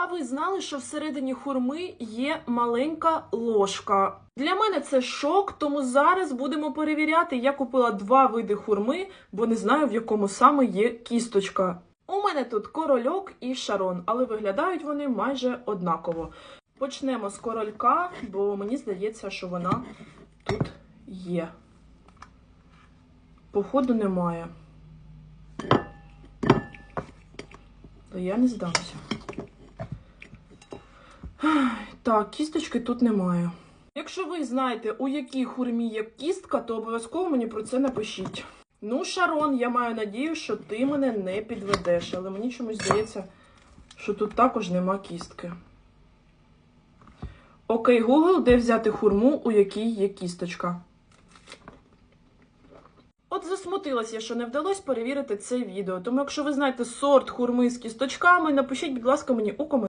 А ви знали, що всередині хурми є маленька ложка? Для мене це шок, тому зараз будемо перевіряти. Я купила два види хурми, бо не знаю, в якому саме є кісточка. У мене тут корольок і шарон, але виглядають вони майже однаково. Почнемо з королька, бо мені здається, що вона тут є. Походу немає. Та я не здамся. Так, кісточки тут немає. Якщо ви знаєте, у якій хурмі є кістка, то обов'язково мені про це напишіть. Ну, Шарон, я маю надію, що ти мене не підведеш, але мені чомусь здається, що тут також нема кістки. Окей, Google, де взяти хурму, у якій є кісточка. От засмутилась я, що не вдалося перевірити це відео. Тому якщо ви знаєте сорт хурми з кісточками, напишіть, будь ласка, мені у коментарях.